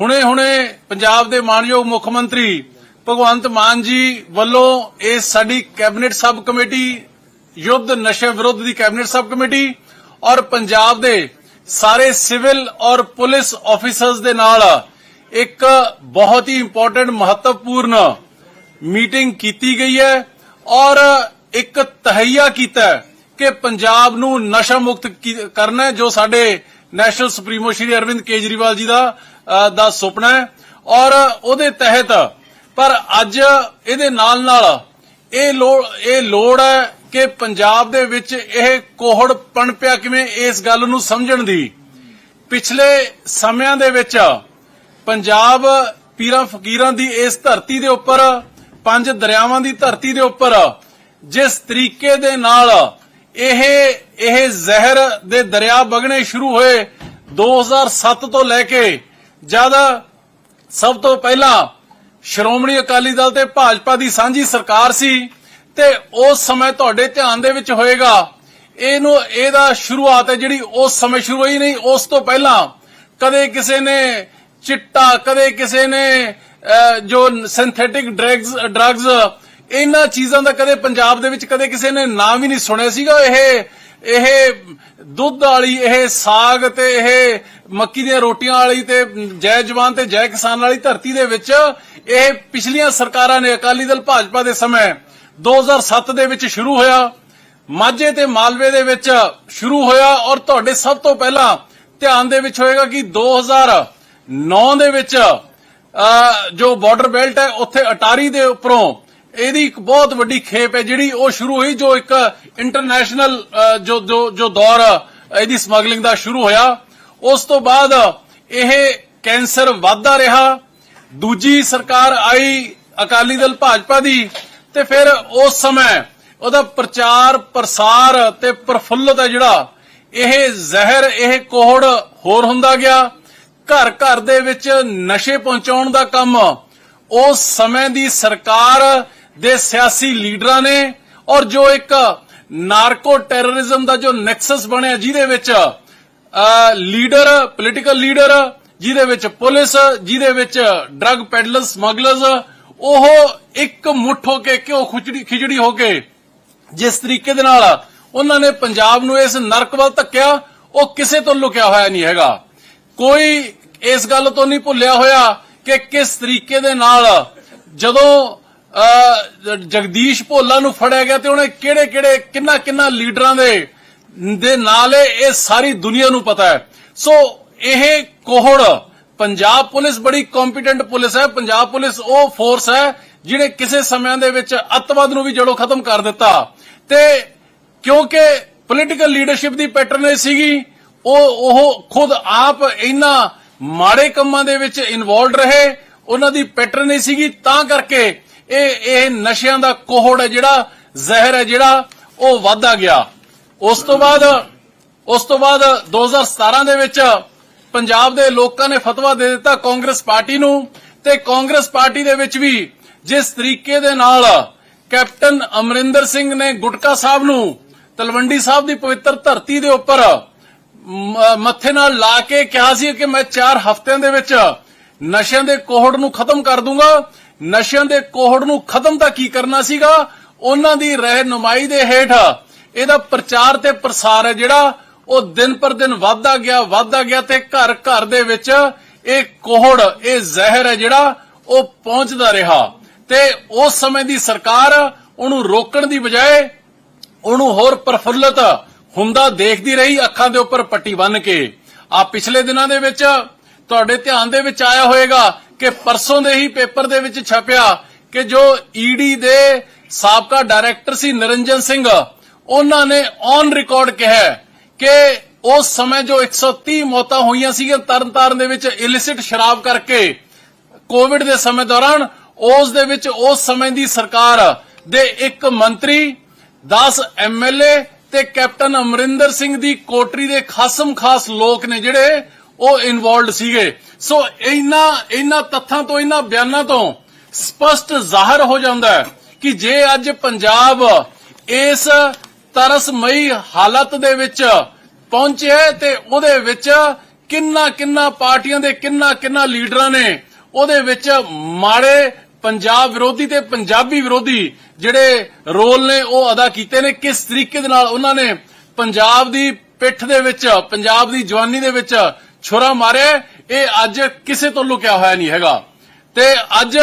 ਹੁਣੇ-ਹੁਣੇ ਪੰਜਾਬ ਦੇ ਮਾਨਯੋਗ ਮੁੱਖ ਮੰਤਰੀ ਭਗਵੰਤ ਮਾਨ ਜੀ ਵੱਲੋਂ ਇਹ ਸਾਡੀ ਕੈਬਨਿਟ ਸਬ ਕਮੇਟੀ, ਯੁੱਧ ਨਸ਼ੇ ਵਿਰੁੱਧ ਦੀ ਕੈਬਨਿਟ ਸਬ ਕਮੇਟੀ ਔਰ ਪੰਜਾਬ ਦੇ ਸਾਰੇ ਸਿਵਲ ਔਰ ਪੁਲਿਸ ਆਫੀਸਰਸ ਦੇ ਨਾਲ ਇੱਕ ਬਹੁਤ ਹੀ ਇੰਪੋਰਟੈਂਟ ਮਹੱਤਵਪੂਰਨ ਮੀਟਿੰਗ ਕੀਤੀ ਗਈ ਹੈ ਔਰ ਇੱਕ ਤਹਈਆ ਕੀਤਾ ਕਿ ਪੰਜਾਬ ਨੂੰ ਨਸ਼ਾ ਮੁਕਤ ਕਰਨਾ ਜੋ ਸਾਡੇ ਨੈਸ਼ਨਲ ਸੁਪਰੀਮੋ ਸ਼੍ਰੀ ਅਰਵਿੰਦ ਕੇਜਰੀਵਾਲ ਜੀ ਦਾ ਦਾ ਸੁਪਨਾ ਹੈ ਔਰ ਉਹਦੇ ਤਹਿਤ ਪਰ ਅੱਜ ਇਹਦੇ ਨਾਲ ਨਾਲ ਇਹ ਲੋੜ ਇਹ ਲੋੜ ਹੈ ਕਿ ਪੰਜਾਬ ਦੇ ਵਿੱਚ ਇਹ ਕੋਹੜ ਪਣਪਿਆ ਕਿਵੇਂ ਇਸ ਗੱਲ ਨੂੰ ਸਮਝਣ ਦੀ। ਪਿਛਲੇ ਸਮਿਆਂ ਦੇ ਵਿੱਚ ਪੰਜਾਬ ਪੀਰਾਂ ਫਕੀਰਾਂ ਦੀ ਇਸ ਧਰਤੀ ਦੇ ਉੱਪਰ, ਪੰਜ ਦਰਿਆਵਾਂ ਦੀ ਧਰਤੀ ਦੇ ਉੱਪਰ ਜਿਸ ਤਰੀਕੇ ਦੇ ਨਾਲ ਇਹ ਇਹ ਜ਼ਹਿਰ ਦੇ ਦਰਿਆ ਵਗਣੇ ਸ਼ੁਰੂ ਹੋਏ 2007 ਤੋਂ ਲੈ ਕੇ ਜਦ ਸਭ ਤੋਂ ਪਹਿਲਾਂ ਸ਼੍ਰੋਮਣੀ ਅਕਾਲੀ ਦਲ ਤੇ ਭਾਜਪਾ ਦੀ ਸਾਂਝੀ ਸਰਕਾਰ ਸੀ ਤੇ ਉਸ ਸਮੇਂ ਤੁਹਾਡੇ ਧਿਆਨ ਦੇ ਵਿੱਚ ਹੋਏਗਾ, ਇਹਨੂੰ, ਇਹਦਾ ਸ਼ੁਰੂਆਤ ਹੈ ਜਿਹੜੀ ਉਸ ਸਮੇਂ ਸ਼ੁਰੂ ਹੋਈ ਨਹੀਂ, ਉਸ ਤੋਂ ਪਹਿਲਾਂ ਕਦੇ ਕਿਸੇ ਨੇ ਚਿੱਟਾ, ਕਦੇ ਕਿਸੇ ਨੇ ਜੋ ਸਿੰਥੈਟਿਕ ਡਰੱਗਸ ਡਰੱਗਸ ਇਹਨਾਂ ਚੀਜ਼ਾਂ ਦਾ ਕਦੇ ਪੰਜਾਬ ਦੇ ਵਿੱਚ ਕਦੇ ਕਿਸੇ ਨੇ ਨਾਮ ਵੀ ਨਹੀਂ ਸੁਣਿਆ ਸੀਗਾ, ਇਹ ਇਹ ਦੁੱਧ ਵਾਲੀ, ਇਹ ਸਾਗ ਤੇ ਇਹ ਮੱਕੀ ਦੀਆਂ ਰੋਟੀਆਂ ਵਾਲੀ ਤੇ ਜੈ ਜਵਾਨ ਤੇ ਜੈ ਕਿਸਾਨ ਵਾਲੀ ਧਰਤੀ ਦੇ ਵਿੱਚ ਇਹ ਪਿਛਲੀਆਂ ਸਰਕਾਰਾਂ ਨੇ ਅਕਾਲੀ ਦਲ ਭਾਜਪਾ ਦੇ ਸਮੇਂ 2007 ਦੇ ਵਿੱਚ ਸ਼ੁਰੂ ਹੋਇਆ, ਮਾਝੇ ਤੇ ਮਾਲਵੇ ਦੇ ਵਿੱਚ ਸ਼ੁਰੂ ਹੋਇਆ ਔਰ ਤੁਹਾਡੇ ਸਭ ਤੋਂ ਪਹਿਲਾਂ ਧਿਆਨ ਦੇ ਵਿੱਚ ਹੋਏਗਾ ਕਿ 2009 ਦੇ ਵਿੱਚ ਜੋ ਬਾਰਡਰ ਬੈਲਟ ਹੈ, ਉੱਥੇ ਅਟਾਰੀ ਦੇ ਉੱਪਰੋਂ ਇਹਦੀ ਇੱਕ ਬਹੁਤ ਵੱਡੀ ਖੇਪ ਹੈ, ਜਿਹੜੀ ਉਹ ਸ਼ੁਰੂ ਹੋਈ ਜੋ ਇੱਕ ਇੰਟਰਨੈਸ਼ਨਲ ਜੋ ਜੋ ਜੋ ਦੌਰ ਇਹਦੀ ਸਮਗਲਿੰਗ ਦਾ ਸ਼ੁਰੂ ਹੋਇਆ। ਉਸ ਤੋਂ ਬਾਅਦ ਇਹ ਕੈਂਸਰ ਵੱਧਦਾ ਰਿਹਾ। ਦੂਜੀ ਸਰਕਾਰ ਆਈ ਅਕਾਲੀ ਦਲ ਭਾਜਪਾ ਦੀ ਤੇ ਫਿਰ ਉਸ ਸਮੇਂ ਉਹਦਾ ਪ੍ਰਚਾਰ, ਪ੍ਰਸਾਰ ਤੇ ਪ੍ਰਫੁੱਲਤ ਹੈ ਜਿਹੜਾ। ਇਹ ਜ਼ਹਿਰ, ਇਹ ਕੋਹੜ ਹੋਰ ਹੁੰਦਾ ਗਿਆ। ਘਰ ਘਰ ਦੇ ਵਿੱਚ ਨਸ਼ੇ ਪਹੁੰਚਾਉਣ ਦਾ ਕੰਮ। ਉਸ ਸਮੇਂ ਦੀ ਸਰਕਾਰ ਦੇ ਸਿਆਸੀ ਲੀਡਰਾਂ ਨੇ ਔਰ ਜੋ ਇੱਕ ਨਾਰਕੋ ਟੈਰਰਿਜ਼ਮ ਦਾ ਜੋ ਨੈਕਸਸ ਬਣਿਆ, ਜਿਹਦੇ ਵਿੱਚ ਲੀਡਰ ਪੋਲੀਟੀਕਲ ਲੀਡਰ, ਜਿਹਦੇ ਵਿੱਚ ਪੁਲਿਸ, ਜਿਹਦੇ ਵਿੱਚ ਡਰੱਗ ਪੈਡਲਰ ਸਮਗਲਰਸ ਉਹ ਇੱਕ ਮੁੱਠ ਹੋ ਕੇ ਘਿਓ ਖਿਚੜੀ ਖਿਚੜੀ ਹੋ ਕੇ ਜਿਸ ਤਰੀਕੇ ਦੇ ਨਾਲ ਉਹਨਾਂ ਨੇ ਪੰਜਾਬ ਨੂੰ ਇਸ ਨਰਕ ਵੱਲ ਧੱਕਿਆ, ਉਹ ਕਿਸੇ ਤੋਂ ਲੁਕਿਆ ਹੋਇਆ ਨਹੀਂ ਹੈਗਾ। ਕੋਈ ਇਸ ਗੱਲ ਤੋਂ ਨਹੀਂ ਭੁੱਲਿਆ ਹੋਇਆ ਕਿ ਕਿਸ ਤਰੀਕੇ ਦੇ ਨਾਲ ਜਦੋਂ ਜਗਦੀਸ਼ ਭੋਲਾ ਨੂੰ ਫੜਿਆ ਗਿਆ ਤੇ ਉਹਨੇ ਕਿਹੜੇ ਕਿਹੜੇ ਕਿੰਨਾ ਕਿੰਨਾ ਲੀਡਰਾਂ ਦੇ ਦੇ ਨਾਲ ਇਹ ਸਾਰੀ ਦੁਨੀਆ ਨੂੰ ਪਤਾ ਹੈ। ਸੋ ਇਹ ਕੋਹੜ, ਪੰਜਾਬ ਪੁਲਿਸ ਬੜੀ ਕੰਪੀਟੈਂਟ ਪੁਲਿਸ ਹੈ, ਪੰਜਾਬ ਪੁਲਿਸ ਉਹ ਫੋਰਸ ਹੈ ਜਿਹੜੇ ਕਿਸੇ ਸਮਿਆਂ ਦੇ ਵਿੱਚ ਅੱਤਵਾਦ ਨੂੰ ਵੀ ਜੜੋਂ ਖਤਮ ਕਰ ਦਿੱਤਾ। ਤੇ ਕਿਉਂਕਿ ਪੋਲੀਟੀਕਲ ਲੀਡਰਸ਼ਿਪ ਦੀ ਪੈਟਰਨ ਇਹ ਸੀਗੀ, ਉਹ ਉਹ ਖੁਦ ਆਪ ਇਹਨਾਂ ਮਾੜੇ ਕੰਮਾਂ ਦੇ ਵਿੱਚ ਇਨਵੋਲਡ ਰਹੇ, ਉਹਨਾਂ ਦੀ ਪੈਟਰਨ ਪੈਟਰਨੇਜ ਸੀਗੀ, ਤਾਂ ਕਰਕੇ ਇਹ ਇਹ ਨਸ਼ਿਆਂ ਦਾ ਕੋਹੜ ਹੈ, ਜਿਹੜਾ ਜ਼ਹਿਰ ਹੈ, ਜਿਹੜਾ ਉਹ ਵਧਦਾ ਗਿਆ। ਉਸ ਤੋਂ ਬਾਅਦ, ਉਸ ਤੋਂ ਬਾਅਦ 2017 ਦੇ ਵਿੱਚ ਪੰਜਾਬ ਦੇ ਲੋਕਾਂ ਨੇ ਫਤਵਾ ਦੇ ਦਿੱਤਾ ਕਾਂਗਰਸ ਪਾਰਟੀ ਨੂੰ ਤੇ ਕਾਂਗਰਸ ਪਾਰਟੀ ਦੇ ਵਿੱਚ ਵੀ ਜਿਸ ਤਰੀਕੇ ਦੇ ਨਾਲ ਕੈਪਟਨ ਅਮਰਿੰਦਰ ਸਿੰਘ ਨੇ ਗੁਟਕਾ ਸਾਹਿਬ ਨੂੰ ਤਲਵੰਡੀ ਸਾਹਿਬ ਦੀ ਪਵਿੱਤਰ ਧਰਤੀ ਦੇ ਉੱਪਰ ਮੱਥੇ ਨਾਲ ਲਾ ਕੇ ਕਿਹਾ ਸੀ ਕਿ ਮੈਂ 4 ਹਫ਼ਤਿਆਂ ਦੇ ਵਿੱਚ ਨਸ਼ਿਆਂ ਦੇ ਕੋਹੜ ਨੂੰ ਖਤਮ ਕਰ ਦੂੰਗਾ ਨਸ਼ਿਆਂ ਦੇ ਕੋਹੜ ਨੂੰ ਖਤਮ ਤਾਂ ਕੀ ਕਰਨਾ ਸੀਗਾ? ਉਹਨਾਂ ਦੀ ਰਹਿਨੁਮਾਈ ਦੇ ਹੇਠ ਇਹਦਾ ਪ੍ਰਚਾਰ ਤੇ ਪ੍ਰਸਾਰ ਹੈ ਜਿਹੜਾ ਉਹ ਦਿਨ ਪਰ ਦਿਨ ਵਧਦਾ ਗਿਆ ਵਧਦਾ ਗਿਆ ਤੇ ਘਰ ਘਰ ਦੇ ਵਿੱਚ ਇਹ ਕੋਹੜ, ਇਹ ਜ਼ਹਿਰ ਹੈ ਜਿਹੜਾ ਉਹ ਪਹੁੰਚਦਾ ਰਿਹਾ। ਤੇ ਉਸ ਸਮੇਂ ਦੀ ਸਰਕਾਰ ਉਹਨੂੰ ਰੋਕਣ ਦੀ ਬਜਾਏ ਉਹਨੂੰ ਹੋਰ ਪ੍ਰਫੁੱਲਤ ਹੁੰਦਾ ਦੇਖਦੀ ਰਹੀ, ਅੱਖਾਂ ਦੇ ਉੱਪਰ ਪੱਟੀ ਬੰਨ ਕੇ। ਆ ਪਿਛਲੇ ਦਿਨਾਂ ਦੇ ਵਿੱਚ ਤੁਹਾਡੇ ਧਿਆਨ ਦੇ ਵਿੱਚ ਆਇਆ ਹੋਵੇਗਾ ਕਿ ਪਰਸੋਂ ਦੇ ਹੀ ਪੇਪਰ ਦੇ ਵਿੱਚ ਛਪਿਆ ਕਿ ਜੋ ਈਡੀ ਦੇ ਸਾਬਕਾ ਡਾਇਰੈਕਟਰ ਸੀ ਨਿਰੰਜਨ ਸਿੰਘ, ਉਹਨਾਂ ਨੇ ਔਨ ਰਿਕਾਰਡ ਕਿਹਾ ਕਿ ਉਸ ਸਮੇਂ ਜੋ 130 ਮੌਤਾਂ ਹੋਈਆਂ ਸੀਗੀਆਂ ਤਰਨਤਾਰਨ ਦੇ ਵਿੱਚ ਇਲਿਸਿਟ ਸ਼ਰਾਬ ਕਰਕੇ ਕੋਵਿਡ ਦੇ ਸਮੇਂ ਦੌਰਾਨ, ਉਸ ਦੇ ਵਿੱਚ ਉਸ ਸਮੇਂ ਦੀ ਸਰਕਾਰ ਦੇ ਇੱਕ ਮੰਤਰੀ 10 ਐਮਐਲਏ ਤੇ ਕੈਪਟਨ ਅਮਰਿੰਦਰ ਸਿੰਘ ਦੀ ਕੋਟਰੀ ਦੇ ਖਾਸਮ ਖਾਸ ਲੋਕ ਨੇ ਜਿਹੜੇ ਉਹ ਇਨਵੋਲਡ ਸੀਗੇ। ਸੋ ਇਹਨਾਂ ਇਹਨਾਂ ਤੱਥਾਂ ਤੋਂ ਇਹਨਾਂ ਬਿਆਨਾਂ ਤੋਂ ਸਪਸ਼ਟ ਜ਼ਾਹਰ ਹੋ ਜਾਂਦਾ ਹੈ ਕਿ ਜੇ ਅੱਜ ਪੰਜਾਬ ਇਸ ਤਰਸਮਈ ਹਾਲਤ ਦੇ ਵਿੱਚ ਪਹੁੰਚੇ ਤੇ ਉਹਦੇ ਵਿੱਚ ਕਿੰਨਾ ਕਿੰਨਾ ਪਾਰਟੀਆਂ ਦੇ ਕਿੰਨਾ ਕਿੰਨਾ ਲੀਡਰਾਂ ਨੇ ਉਹਦੇ ਵਿੱਚ ਮਾੜੇ ਪੰਜਾਬ ਵਿਰੋਧੀ ਤੇ ਪੰਜਾਬੀ ਵਿਰੋਧੀ ਜਿਹੜੇ ਰੋਲ ਨੇ ਉਹ ਅਦਾ ਕੀਤੇ ਨੇ, ਕਿਸ ਤਰੀਕੇ ਦੇ ਨਾਲ ਉਹਨਾਂ ਨੇ ਪੰਜਾਬ ਦੀ ਪਿੱਠ ਦੇ ਵਿੱਚ, ਪੰਜਾਬ ਦੀ ਜਵਾਨੀ ਦੇ ਵਿੱਚ ਛੁਰਾ ਮਾਰਿਆ ਇਹ ਅੱਜ ਕਿਸੇ ਤੋਂ ਲੁਕਿਆ ਹੋਇਆ ਨਹੀਂ ਹੈਗਾ। ਤੇ ਅੱਜ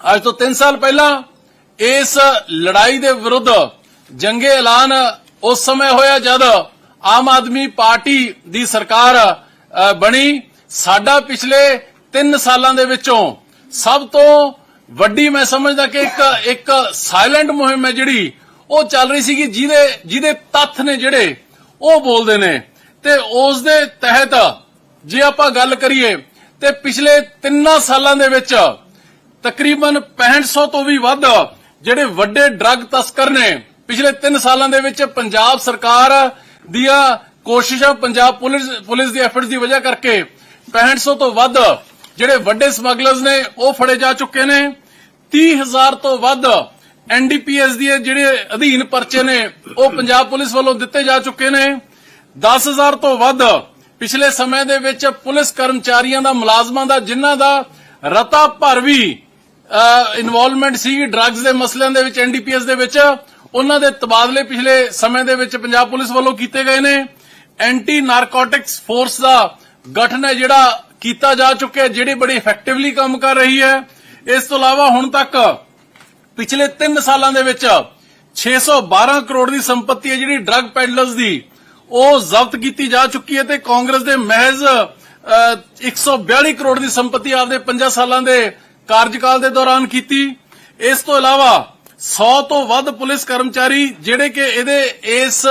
ਅੱਜ ਤੋਂ 3 ਸਾਲ ਪਹਿਲਾਂ ਇਸ ਲੜਾਈ ਦੇ ਵਿਰੁੱਧ ਜੰਗੇ ਐਲਾਨ ਉਸ ਸਮੇਂ ਹੋਇਆ ਜਦ ਆਮ ਆਦਮੀ ਪਾਰਟੀ ਦੀ ਸਰਕਾਰ ਬਣੀ। ਸਾਡਾ ਪਿਛਲੇ 3 ਸਾਲਾਂ ਦੇ ਵਿੱਚੋਂ ਸਭ ਤੋਂ ਵੱਡੀ ਮੈਂ ਸਮਝਦਾ ਕਿ ਇੱਕ ਇੱਕ ਸਾਇਲੈਂਟ ਮੁਹਿੰਮ ਹੈ ਜਿਹੜੀ, ਉਹ ਚੱਲ ਰਹੀ ਸੀਗੀ, ਜਿਹਦੇ ਜਿਹਦੇ ਤੱਥ ਨੇ ਜਿਹੜੇ, ਉਹ ਬੋਲਦੇ ਨੇ। ਤੇ ਉਸ ਦੇ ਤਹਿਤ ਜੇ ਆਪਾਂ ਗੱਲ ਕਰੀਏ ਤੇ ਪਿਛਲੇ 3 ਸਾਲਾਂ ਦੇ ਵਿੱਚ ਤਕਰੀਬਨ 6500 ਤੋਂ ਵੀ ਵੱਧ ਜਿਹੜੇ ਵੱਡੇ ਡਰੱਗ ਤਸਕਰ ਨੇ, ਪਿਛਲੇ 3 ਸਾਲਾਂ ਦੇ ਵਿੱਚ ਪੰਜਾਬ ਸਰਕਾਰ ਦੀਆਂ ਕੋਸ਼ਿਸ਼ਾਂ, ਪੰਜਾਬ ਪੁਲਿਸ ਪੁਲਿਸ ਦੀ ਐਫਰਟਸ ਦੀ ਵਜ੍ਹਾ ਕਰਕੇ 6500 ਤੋਂ ਵੱਧ ਜਿਹੜੇ ਵੱਡੇ ਸਮਗਲਰਸ ਨੇ, ਉਹ ਫੜੇ ਜਾ ਚੁੱਕੇ ਨੇ। 30000 ਤੋਂ ਵੱਧ ਐਨਡੀਪੀਐਸ ਦੇ ਜਿਹੜੇ ਅਧੀਨ ਪਰਚੇ ਨੇ, ਉਹ ਪੰਜਾਬ ਪੁਲਿਸ ਵੱਲੋਂ ਦਿੱਤੇ ਜਾ ਚੁੱਕੇ ਨੇ। 10000 ਤੋਂ ਵੱਧ ਪਿਛਲੇ ਸਮੇਂ ਦੇ ਵਿੱਚ ਪੁਲਿਸ ਕਰਮਚਾਰੀਆਂ ਦਾ, ਮੁਲਾਜ਼ਮਾਂ ਦਾ, ਜਿਨ੍ਹਾਂ ਦਾ ਰਤਾ ਭਰ ਵੀ ਇਨਵੋਲਵਮੈਂਟ ਸੀ ਡਰੱਗਸ ਦੇ ਮਸਲਿਆਂ ਦੇ ਵਿੱਚ ਐਨਡੀਪੀਐਸ ਦੇ ਵਿੱਚ, ਉਹਨਾਂ ਦੇ ਤਬਾਦਲੇ ਪਿਛਲੇ ਸਮੇਂ ਦੇ ਵਿੱਚ ਪੰਜਾਬ ਪੁਲਿਸ ਵੱਲੋਂ ਕੀਤੇ ਗਏ ਨੇ। ਐਂਟੀ ਨਾਰਕੋਟਿਕਸ ਫੋਰਸ ਦਾ ਗਠਨ ਹੈ ਜਿਹੜਾ ਕੀਤਾ ਜਾ ਚੁੱਕਿਆ ਜਿਹੜੀ ਬੜੀ ਇਫੈਕਟਿਵਲੀ ਕੰਮ ਕਰ ਰਹੀ ਹੈ। ਇਸ ਤੋਂ ਇਲਾਵਾ ਹੁਣ ਤੱਕ ਪਿਛਲੇ 3 ਸਾਲਾਂ ਦੇ ਵਿੱਚ 612 ਕਰੋੜ ਦੀ ਸੰਪਤੀ ਹੈ ਜਿਹੜੀ ਡਰੱਗ ਪੈਡਲਰਸ ਦੀ। ਉਹ ਜ਼ਬਤ ਕੀਤੀ ਜਾ ਚੁੱਕੀ ਹੈ ਤੇ ਕਾਂਗਰਸ ਦੇ ਮਹਿਜ਼ ਅ, 142 ਕਰੋੜ ਦੀ ਸੰਪਤੀ ਆਪਦੇ 5 ਸਾਲਾਂ ਦੇ ਕਾਰਜਕਾਲ ਦੇ ਦੌਰਾਨ ਕੀਤੀ। ਇਸ ਤੋਂ ਇਲਾਵਾ 100 ਤੋਂ ਵੱਧ ਪੁਲਿਸ ਕਰਮਚਾਰੀ ਜਿਹੜੇ ਕਿ ਇਹਦੇ ਇਸ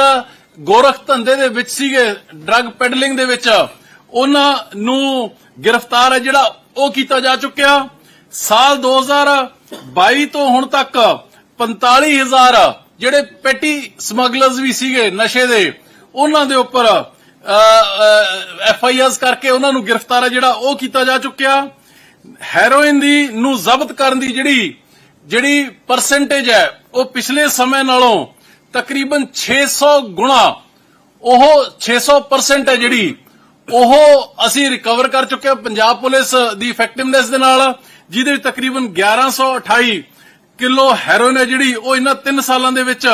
ਗੋਰਖ ਧੰਦੇ ਦੇ ਵਿੱਚ ਸੀਗੇ ਡਰੱਗ ਪੈਡਲਿੰਗ ਦੇ ਵਿੱਚ ਉਹਨਾਂ ਨੂੰ ਗ੍ਰਿਫਤਾਰ ਹੈ ਜਿਹੜਾ ਉਹ ਕੀਤਾ ਜਾ ਚੁੱਕਿਆ। ਸਾਲ 2022 ਤੋਂ ਹੁਣ ਤੱਕ 45000 ਜਿਹੜੇ ਪੈਟੀ ਸਮਗਲਰਸ ਵੀ ਸੀਗੇ ਨਸ਼ੇ ਦੇ ਉਹਨਾਂ ਦੇ ਉੱਪਰ ਐਫ ਆਈ ਆਰਸ ਕਰਕੇ ਉਹਨਾਂ ਨੂੰ ਗ੍ਰਿਫਤਾਰ ਹੈ ਜਿਹੜਾ ਉਹ ਕੀਤਾ ਜਾ ਚੁੱਕਿਆ। ਹੈਰੋਇਨ ਦੀ ਨੂੰ ਜ਼ਬਤ ਕਰਨ ਦੀ ਜਿਹੜੀ ਜਿਹੜੀ ਪਰਸੈਂਟੇਜ ਹੈ, ਉਹ ਪਿਛਲੇ ਸਮੇਂ ਨਾਲੋਂ ਤਕਰੀਬਨ 600 ਗੁਣਾ, ਉਹ 600% ਹੈ ਜਿਹੜੀ, ਉਹ ਅਸੀਂ ਰਿਕਵਰ ਕਰ ਚੁੱਕੇ ਹਾਂ। ਪੰਜਾਬ ਪੁਲਿਸ ਦੀ ਇਫੈਕਟਿਵਨੈਸ ਦੇ ਨਾਲ, ਜਿਹਦੇ ਵਿੱਚ ਤਕਰੀਬਨ 1128 ਕਿਲੋ ਹੈਰੋਇਨ ਹੈ ਜਿਹੜੀ, ਉਹ ਇਹਨਾਂ 3 ਸਾਲਾਂ ਦੇ ਵਿੱਚ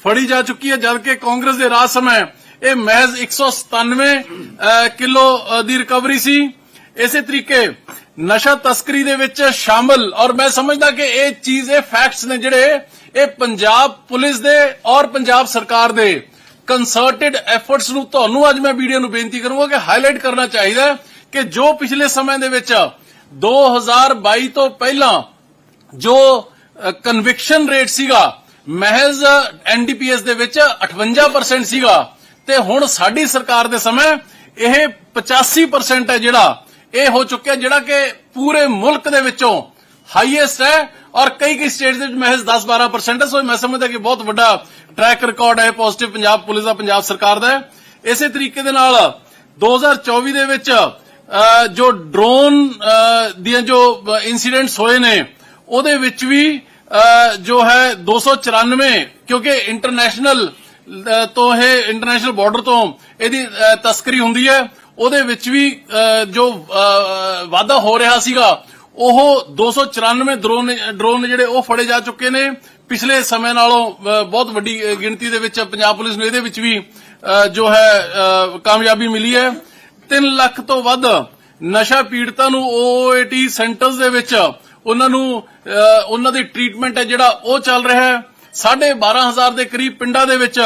ਫੜੀ ਜਾ ਚੁੱਕੀ ਹੈ, ਜਦਕਿ ਕਾਂਗਰਸ ਦੇ ਰਾਜ ਸਮੇਂ ਇਹ ਮਹਿਜ਼ 197 ਅਹ, ਕਿਲੋ ਦੀ ਰਿਕਵਰੀ ਸੀ। ਇਸੇ ਤਰੀਕੇ ਨਸ਼ਾ ਤਸਕਰੀ ਦੇ ਵਿੱਚ ਸ਼ਾਮਲ ਔਰ ਮੈਂ ਸਮਝਦਾ ਕਿ ਇਹ ਚੀਜ਼ ਇਹ ਫੈਕਟਸ ਨੇ ਜਿਹੜੇ ਇਹ ਪੰਜਾਬ ਪੁਲਿਸ ਦੇ ਔਰ ਪੰਜਾਬ ਸਰਕਾਰ ਦੇ ਕੰਸਰਟਡ ਐਫਰਟਸ ਨੂੰ ਤੁਹਾਨੂੰ ਅੱਜ ਮੈਂ ਵੀਡੀਓ ਨੂੰ ਬੇਨਤੀ ਕਰੂੰਗਾ ਕਿ ਹਾਈਲਾਈਟ ਕਰਨਾ ਚਾਹੀਦਾ ਕਿ ਜੋ ਪਿਛਲੇ ਸਮੇਂ ਦੇ ਵਿੱਚ 2022 ਤੋਂ ਪਹਿਲਾਂ ਜੋ ਕਨਵਿਕਸ਼ਨ ਰੇਟ ਸੀਗਾ ਮਹਿਜ਼ ਐਨਡੀਪੀਐਸ ਦੇ ਵਿੱਚ 58% ਸੀਗਾ ਤੇ ਹੁਣ ਸਾਡੀ ਸਰਕਾਰ ਦੇ ਸਮੇਂ ਇਹ 85% ਹੈ ਜਿਹੜਾ, ਇਹ ਹੋ ਚੁੱਕਿਆ ਜਿਹੜਾ ਕਿ ਪੂਰੇ ਮੁਲਕ ਦੇ ਵਿੱਚੋਂ ਹਾਈਐਸਟ ਹੈ ਔਰ ਕਈ ਕਈ ਸਟੇਟਸ ਦੇ ਵਿੱਚ ਮਹਿਜ਼ 10-12% ਹੈ। ਸੋ ਮੈਂ ਸਮਝਦਾ ਕਿ ਬਹੁਤ ਵੱਡਾ ਟਰੈਕ ਰਿਕਾਰਡ ਹੈ ਪੋਜ਼ਿਟਿਵ ਪੰਜਾਬ ਪੁਲਿਸ ਦਾ, ਪੰਜਾਬ ਸਰਕਾਰ ਦਾ ਇਸੇ ਤਰੀਕੇ ਦੇ ਨਾਲ 2024 ਦੇ ਵਿੱਚ ਜੋ ਡਰੋਨ ਦੀਆਂ ਜੋ ਇਨਸੀਡੈਂਟਸ ਹੋਏ ਨੇ, ਉਹਦੇ ਵਿੱਚ ਵੀ ਜੋ ਹੈ 294 ਕਿਉਂਕਿ ਇੰਟਰਨੈਸ਼ਨਲ ਤੋਂ ਇਹ ਇੰਟਰਨੈਸ਼ਨਲ ਬਾਰਡਰ ਤੋਂ ਇਹਦੀ ਤਸਕਰੀ ਹੁੰਦੀ ਹੈ। ਉਹਦੇ ਵਿੱਚ ਵੀ ਜੋ ਅਹ, ਵਾਧਾ ਹੋ ਰਿਹਾ ਸੀਗਾ ਉਹ 294 ਡਰੋਨ ਡਰੋਨ ਜਿਹੜੇ ਉਹ ਫੜੇ ਜਾ ਚੁੱਕੇ ਨੇ। ਪਿਛਲੇ ਸਮੇਂ ਨਾਲੋਂ ਬਹੁਤ ਵੱਡੀ ਗਿਣਤੀ ਦੇ ਵਿੱਚ ਪੰਜਾਬ ਪੁਲਿਸ ਨੂੰ ਇਹਦੇ ਵਿੱਚ ਵੀ ਜੋ ਹੈ ਕਾਮਯਾਬੀ ਮਿਲੀ ਹੈ। 3 ਲੱਖ ਤੋਂ ਵੱਧ ਨਸ਼ਾ ਪੀੜਤਾਂ ਨੂੰ ਓਏਟੀ ਸੈਂਟਰਸ ਦੇ ਵਿੱਚ ਉਹਨਾਂ ਨੂੰ ਅਹ, ਉਹਨਾਂ ਦੀ ਟ੍ਰੀਟਮੈਂਟ ਹੈ ਜਿਹੜਾ ਉਹ ਚੱਲ ਰਿਹਾ ਹੈ। 12500 ਦੇ ਕਰੀਬ ਪਿੰਡਾਂ ਦੇ ਵਿੱਚ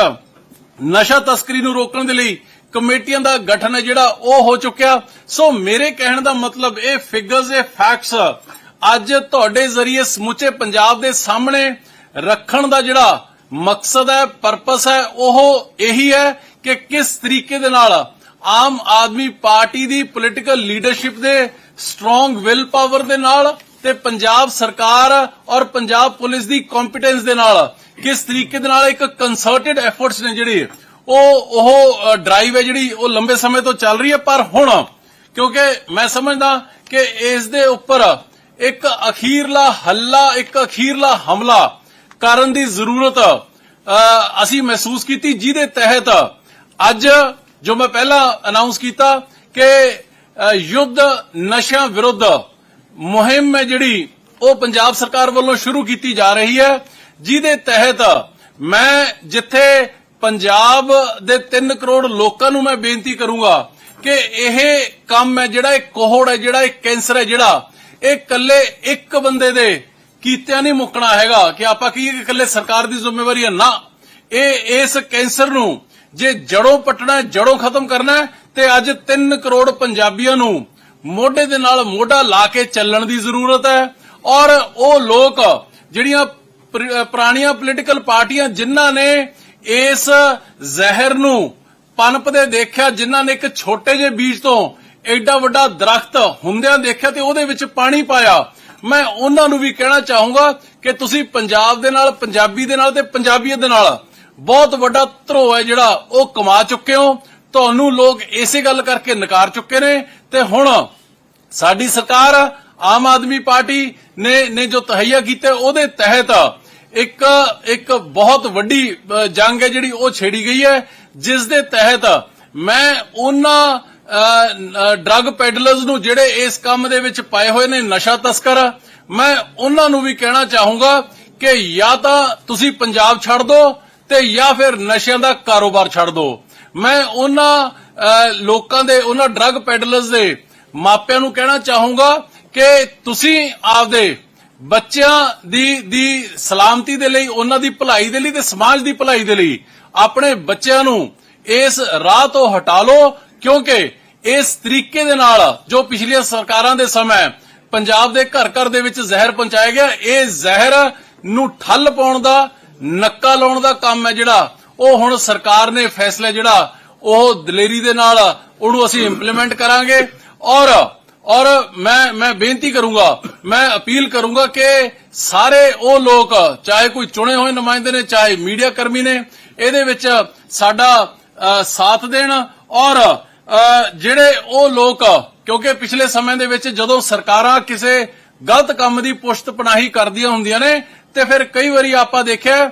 ਨਸ਼ਾ ਤਸਕਰੀ ਨੂੰ ਰੋਕਣ ਦੇ ਲਈ ਕਮੇਟੀਆਂ ਦਾ ਗਠਨ ਹੈ ਜਿਹੜਾ ਉਹ ਹੋ ਚੁੱਕਿਆ। ਸੋ ਮੇਰੇ ਕਹਿਣ ਦਾ ਮਤਲਬ ਇਹ ਫਿਗਰਸ ਇਹ ਫੈਕਟਸ ਅੱਜ ਤੁਹਾਡੇ ਜ਼ਰੀਏ ਸਮੁੱਚੇ ਪੰਜਾਬ ਦੇ ਸਾਹਮਣੇ ਰੱਖਣ ਦਾ ਜਿਹੜਾ ਮਕਸਦ ਹੈ ਪਰਪਸ ਹੈ, ਉਹ ਇਹੀ ਹੈ ਕਿ ਕਿਸ ਤਰੀਕੇ ਦੇ ਨਾਲ ਆਮ ਆਦਮੀ ਪਾਰਟੀ ਦੀ ਪੋਲੀਟੀਕਲ ਲੀਡਰਸ਼ਿਪ ਦੇ ਸਟਰੋਂਗ ਵਿਲ ਪਾਵਰ ਦੇ ਨਾਲ ਤੇ ਪੰਜਾਬ ਸਰਕਾਰ ਔਰ ਪੰਜਾਬ ਪੁਲਿਸ ਦੀ ਕੰਪੀਟੈਂਸ ਦੇ ਨਾਲ ਕਿਸ ਤਰੀਕੇ ਦੇ ਨਾਲ ਇੱਕ ਕੰਸਰਟਡ ਐਫਰਟਸ ਨੇ ਜਿਹੜੇ, ਉਹ ਉਹ ਡਰਾਈਵ ਹੈ ਜਿਹੜੀ, ਉਹ ਲੰਬੇ ਸਮੇਂ ਤੋਂ ਚੱਲ ਰਹੀ ਹੈ, ਪਰ ਹੁਣ, ਕਿਉਂਕਿ ਮੈਂ ਸਮਝਦਾ ਕਿ ਇਸ ਦੇ ਉੱਪਰ ਇੱਕ ਅਖੀਰਲਾ ਹੱਲਾ, ਇੱਕ ਅਖੀਰਲਾ ਹਮਲਾ ਕਰਨ ਦੀ ਜ਼ਰੂਰਤ ਅਸੀਂ ਮਹਿਸੂਸ ਕੀਤੀ, ਜਿਹਦੇ ਤਹਿਤ ਅੱਜ ਜੋ ਮੈਂ ਪਹਿਲਾਂ ਅਨਾਉਂਸ ਕੀਤਾ ਕਿ ਯੁੱਧ ਨਸ਼ਿਆਂ ਵਿਰੁੱਧ ਮੁਹਿੰਮ ਹੈ ਜਿਹੜੀ ਉਹ ਪੰਜਾਬ ਸਰਕਾਰ ਵੱਲੋਂ ਸ਼ੁਰੂ ਕੀਤੀ ਜਾ ਰਹੀ ਹੈ ਜਿਹਦੇ ਤਹਿਤ ਮੈਂ ਜਿੱਥੇ ਪੰਜਾਬ ਦੇ 3 ਕਰੋੜ ਲੋਕਾਂ ਨੂੰ ਮੈਂ ਬੇਨਤੀ ਕਰੂੰਗਾ ਕਿ ਇਹ ਕੰਮ ਹੈ ਜਿਹੜਾ ਇਹ ਕੋਹੜ ਹੈ ਜਿਹੜਾ ਇਹ ਕੈਂਸਰ ਹੈ ਜਿਹੜਾ ਇਹ ਇਕੱਲੇ ਇੱਕ ਬੰਦੇ ਦੇ ਕੀਤਿਆਂ ਨਹੀਂ ਮੁੱਕਣਾ ਹੈਗਾ ਕਿ ਆਪਾਂ ਕਹੀਏ ਕਿ ਇਕੱਲੇ ਸਰਕਾਰ ਦੀ ਜ਼ਿੰਮੇਵਾਰੀ ਹੈ? ਨਾ। ਇਹ ਇਸ ਕੈਂਸਰ ਨੂੰ ਜੇ ਜੜੋਂ ਪਟਣਾ ਹੈ, ਜੜੋਂ ਖਤਮ ਕਰਨਾ ਤੇ ਅੱਜ 3 ਕਰੋੜ ਪੰਜਾਬੀਆਂ ਨੂੰ ਮੋਢੇ ਦੇ ਨਾਲ ਮੋਢਾ ਲਾ ਕੇ ਚੱਲਣ ਦੀ ਜ਼ਰੂਰਤ ਹੈ। ਔਰ ਉਹ ਲੋਕ ਜਿਹੜੀਆਂ ਪੁਰਾਣੀਆਂ ਪੋਲੀਟੀਕਲ ਪਾਰਟੀਆਂ ਜਿਨ੍ਹਾਂ ਨੇ ਇਸ ਜ਼ਹਿਰ ਨੂੰ ਪਨਪਦੇ ਦੇਖਿਆ, ਜਿਨ੍ਹਾਂ ਨੇ ਇੱਕ ਛੋਟੇ ਜਿਹੇ ਬੀਜ ਤੋਂ ਐਡਾ ਵੱਡਾ ਦਰਖਤ ਹੁੰਦਿਆਂ ਦੇਖਿਆ ਤੇ ਉਹਦੇ ਵਿੱਚ ਪਾਣੀ ਪਾਇਆ, ਮੈਂ ਉਹਨਾਂ ਨੂੰ ਵੀ ਕਹਿਣਾ ਚਾਹੂੰਗਾ ਕਿ ਤੁਸੀਂ ਪੰਜਾਬ ਦੇ ਨਾਲ, ਪੰਜਾਬੀ ਦੇ ਨਾਲ ਤੇ ਪੰਜਾਬੀਅਤ ਦੇ ਨਾਲ ਬਹੁਤ ਵੱਡਾ ਧਰੋ ਹੈ ਜਿਹੜਾ ਉਹ ਕਮਾ ਚੁੱਕੇ ਹੋ। ਤੁਹਾਨੂੰ ਲੋਕ ਇਸੇ ਗੱਲ ਕਰਕੇ ਨਕਾਰ ਚੁੱਕੇ ਨੇ ਤੇ ਹੁਣ ਸਾਡੀ ਸਰਕਾਰ, ਆਮ ਆਦਮੀ ਪਾਰਟੀ ਨੇ ਨੇ ਜੋ ਤਹਈਆ ਕੀਤਾ ਉਹਦੇ ਤਹਿਤ ਇੱਕ ਇੱਕ ਬਹੁਤ ਵੱਡੀ ਜੰਗ ਹੈ ਜਿਹੜੀ ਉਹ ਛੇੜੀ ਗਈ ਹੈ, ਜਿਸ ਦੇ ਤਹਿਤ ਮੈਂ ਉਹਨਾਂ ਡਰੱਗ ਪੈਡਲਰਸ ਨੂੰ ਜਿਹੜੇ ਇਸ ਕੰਮ ਦੇ ਵਿੱਚ ਪਾਏ ਹੋਏ ਨੇ ਨਸ਼ਾ ਤਸਕਰ, ਮੈਂ ਉਹਨਾਂ ਨੂੰ ਵੀ ਕਹਿਣਾ ਚਾਹੂੰਗਾ ਕਿ ਜਾਂ ਤਾਂ ਤੁਸੀਂ ਪੰਜਾਬ ਛੱਡ ਦਿਓ ਤੇ ਜਾਂ ਫਿਰ ਨਸ਼ਿਆਂ ਦਾ ਕਾਰੋਬਾਰ ਛੱਡ ਦਿਓ ਮੈਂ ਉਹਨਾਂ ਲੋਕਾਂ ਦੇ, ਉਹਨਾਂ ਡਰੱਗ ਪੈਡਲਰਸ ਦੇ ਮਾਪਿਆਂ ਨੂੰ ਕਹਿਣਾ ਚਾਹੂੰਗਾ ਕਿ ਤੁਸੀਂ ਆਪਦੇ ਬੱਚਿਆਂ ਦੀ ਦੀ ਸਲਾਮਤੀ ਦੇ ਲਈ, ਉਹਨਾਂ ਦੀ ਭਲਾਈ ਦੇ ਲਈ ਤੇ ਸਮਾਜ ਦੀ ਭਲਾਈ ਦੇ ਲਈ ਆਪਣੇ ਬੱਚਿਆਂ ਨੂੰ ਇਸ ਰਾਹ ਤੋਂ ਹਟਾ ਲਓ, ਕਿਉਂਕਿ ਇਸ ਤਰੀਕੇ ਦੇ ਨਾਲ ਜੋ ਪਿਛਲੀਆਂ ਸਰਕਾਰਾਂ ਦੇ ਸਮੇਂ ਪੰਜਾਬ ਦੇ ਘਰ ਘਰ ਦੇ ਵਿੱਚ ਜ਼ਹਿਰ ਪਹੁੰਚਾਇਆ ਗਿਆ, ਇਹ ਜ਼ਹਿਰ ਨੂੰ ਠੱਲ ਪਾਉਣ ਦਾ, ਨੱਕਾ ਲਾਉਣ ਦਾ ਕੰਮ ਹੈ ਜਿਹੜਾ ਉਹ ਹੁਣ ਸਰਕਾਰ ਨੇ ਫੈਸਲਾ ਜਿਹੜਾ, ਉਹ ਦਲੇਰੀ ਦੇ ਨਾਲ ਉਹਨੂੰ ਅਸੀਂ ਇੰਪਲੀਮੈਂਟ ਕਰਾਂਗੇ। ਔਰ ਔਰ ਮੈਂ ਮੈਂ ਬੇਨਤੀ ਕਰੂੰਗਾ, ਮੈਂ ਅਪੀਲ ਕਰੂੰਗਾ ਕਿ ਸਾਰੇ ਉਹ ਲੋਕ, ਚਾਹੇ ਕੋਈ ਚੁਣੇ ਹੋਏ ਨੁਮਾਇੰਦੇ ਨੇ, ਚਾਹੇ ਮੀਡੀਆ ਕਰਮੀ ਨੇ, ਇਹਦੇ ਵਿੱਚ ਸਾਡਾ ਸਾਥ ਦੇਣ। ਔਰ ਜਿਹੜੇ ਉਹ ਲੋਕ, ਕਿਉਂਕਿ ਪਿਛਲੇ ਸਮੇਂ ਦੇ ਵਿੱਚ ਜਦੋਂ ਸਰਕਾਰਾਂ ਕਿਸੇ ਗਲਤ ਕੰਮ ਦੀ ਪੁਸ਼ਤ ਪਨਾਹੀ ਕਰਦੀਆਂ ਹੁੰਦੀਆਂ ਨੇ, ਤੇ ਫਿਰ ਕਈ ਵਾਰੀ ਆਪਾਂ ਦੇਖਿਆ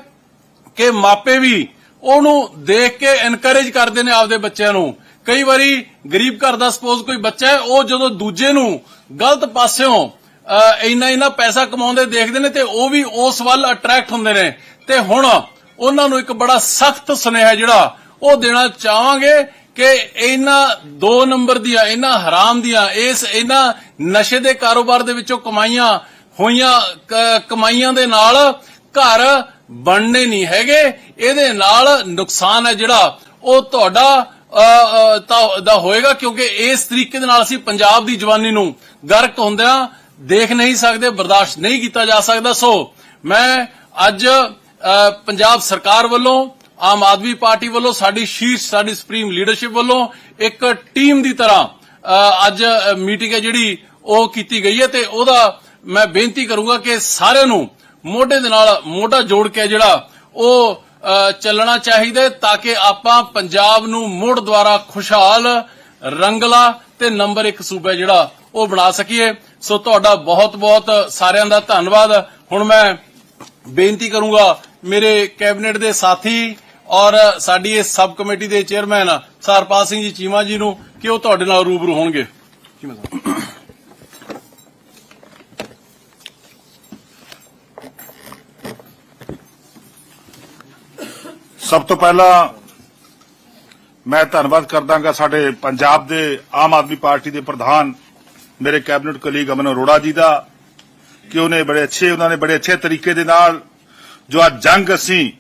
ਕਿ ਮਾਪੇ ਵੀ ਉਹਨੂੰ ਦੇਖ ਕੇ ਐਨਕਰੇਜ ਕਰਦੇ ਨੇ ਆਪਦੇ ਬੱਚਿਆਂ ਨੂੰ। ਕਈ ਵਾਰੀ ਗਰੀਬ ਘਰ ਦਾ ਸਪੋਜ਼ ਕੋਈ ਬੱਚਾ ਹੈ, ਉਹ ਜਦੋਂ ਦੂਜੇ ਨੂੰ ਗਲਤ ਪਾਸਿਓਂ ਇੰਨਾ ਇੰਨਾ ਪੈਸਾ ਕਮਾਉਂਦੇ ਦੇਖਦੇ ਨੇ ਤੇ ਉਹ ਵੀ ਉਸ ਵੱਲ ਅਟਰੈਕਟ ਹੁੰਦੇ ਨੇ। ਤੇ ਹੁਣ ਉਹਨਾਂ ਨੂੰ ਇੱਕ ਬੜਾ ਸਖਤ ਸੁਨੇਹਾ ਜਿਹੜਾ, ਉਹ ਦੇਣਾ ਚਾਹਾਂਗੇ ਕਿ ਇਹਨਾਂ ਦੋ ਨੰਬਰ ਦੀਆਂ, ਇਹਨਾਂ ਹਰਾਮ ਦੀਆਂ, ਇਸ ਇਹਨਾਂ ਨਸ਼ੇ ਦੇ ਕਾਰੋਬਾਰ ਦੇ ਵਿੱਚੋਂ ਕਮਾਈਆਂ ਹੋਈਆਂ ਕਮਾਈਆਂ ਦੇ ਨਾਲ ਘਰ ਬਣਨੇ ਨਹੀਂ ਹੈਗੇ। ਇਹਦੇ ਨਾਲ ਨੁਕਸਾਨ ਹੈ ਜਿਹੜਾ, ਉਹ ਤੁਹਾਡਾ ਦਾ ਹੋਏਗਾ ਕਿਉਂਕਿ ਇਸ ਤਰੀਕੇ ਦੇ ਨਾਲ ਅਸੀਂ ਪੰਜਾਬ ਦੀ ਜਵਾਨੀ ਨੂੰ ਗਰਕ ਹੁੰਦਿਆਂ ਦੇਖ ਨਹੀਂ ਸਕਦੇ, ਬਰਦਾਸ਼ਤ ਨਹੀਂ ਕੀਤਾ ਜਾ ਸਕਦਾ। ਸੋ ਮੈਂ ਅੱਜ ਪੰਜਾਬ ਸਰਕਾਰ ਵੱਲੋਂ, ਆਮ ਆਦਮੀ ਪਾਰਟੀ ਵੱਲੋਂ, ਸਾਡੀ ਸ਼ੀਰਸ਼, ਸਾਡੀ ਸੁਪਰੀਮ ਲੀਡਰਸ਼ਿਪ ਵੱਲੋਂ ਇੱਕ ਟੀਮ ਦੀ ਤਰ੍ਹਾਂ ਅੱਜ ਮੀਟਿੰਗ ਹੈ ਜਿਹੜੀ ਉਹ ਕੀਤੀ ਗਈ ਹੈ ਤੇ ਉਹਦਾ ਮੈਂ ਬੇਨਤੀ ਕਰੂੰਗਾ ਕਿ ਸਾਰਿਆਂ ਨੂੰ ਮੋਢੇ ਦੇ ਨਾਲ ਮੋਢਾ ਜੋੜ ਕੇ ਜਿਹੜਾ ਉਹ ਚੱਲਣਾ ਚਾਹੀਦਾ ਤਾਂ ਕਿ ਆਪਾਂ ਪੰਜਾਬ ਨੂੰ ਮੁੜ ਦੁਆਰਾ ਖੁਸ਼ਹਾਲ, ਰੰਗਲਾ ਤੇ ਨੰਬਰ 1 ਸੂਬਾ ਜਿਹੜਾ ਉਹ ਬਣਾ ਸਕੀਏ। ਸੋ ਤੁਹਾਡਾ ਬਹੁਤ ਬਹੁਤ ਸਾਰਿਆਂ ਦਾ ਧੰਨਵਾਦ। ਹੁਣ ਮੈਂ ਬੇਨਤੀ ਕਰੂੰਗਾ ਮੇਰੇ ਕੈਬਨਿਟ ਦੇ ਸਾਥੀ ਔਰ ਸਾਡੀ ਇਸ ਸਬ ਕਮੇਟੀ ਦੇ ਚੇਅਰਮੈਨ ਸਰਪਾਲ ਸਿੰਘ ਜੀ ਚੀਮਾ ਜੀ ਨੂੰ ਕਿ ਉਹ ਤੁਹਾਡੇ ਨਾਲ ਰੂਬਰੂ ਹੋਣਗੇ। ਚੀਮਾ ਸਾਹਿਬ। ਸਭ ਤੋਂ ਪਹਿਲਾਂ ਮੈਂ ਧੰਨਵਾਦ ਕਰਦਾਂਗਾ ਸਾਡੇ ਪੰਜਾਬ ਦੇ ਆਮ ਆਦਮੀ ਪਾਰਟੀ ਦੇ ਪ੍ਰਧਾਨ, ਮੇਰੇ ਕੈਬਨਿਟ ਕਲੀਗ ਅਮਨ ਅਰੋੜਾ ਜੀ ਦਾ, ਕਿ ਉਹਨੇ ਬੜੇ ਅੱਛੇ, ਉਹਨਾਂ ਨੇ ਬੜੇ ਅੱਛੇ ਤਰੀਕੇ ਦੇ ਨਾਲ ਜੋ ਅੱਜ ਜੰਗ ਅਸੀਂ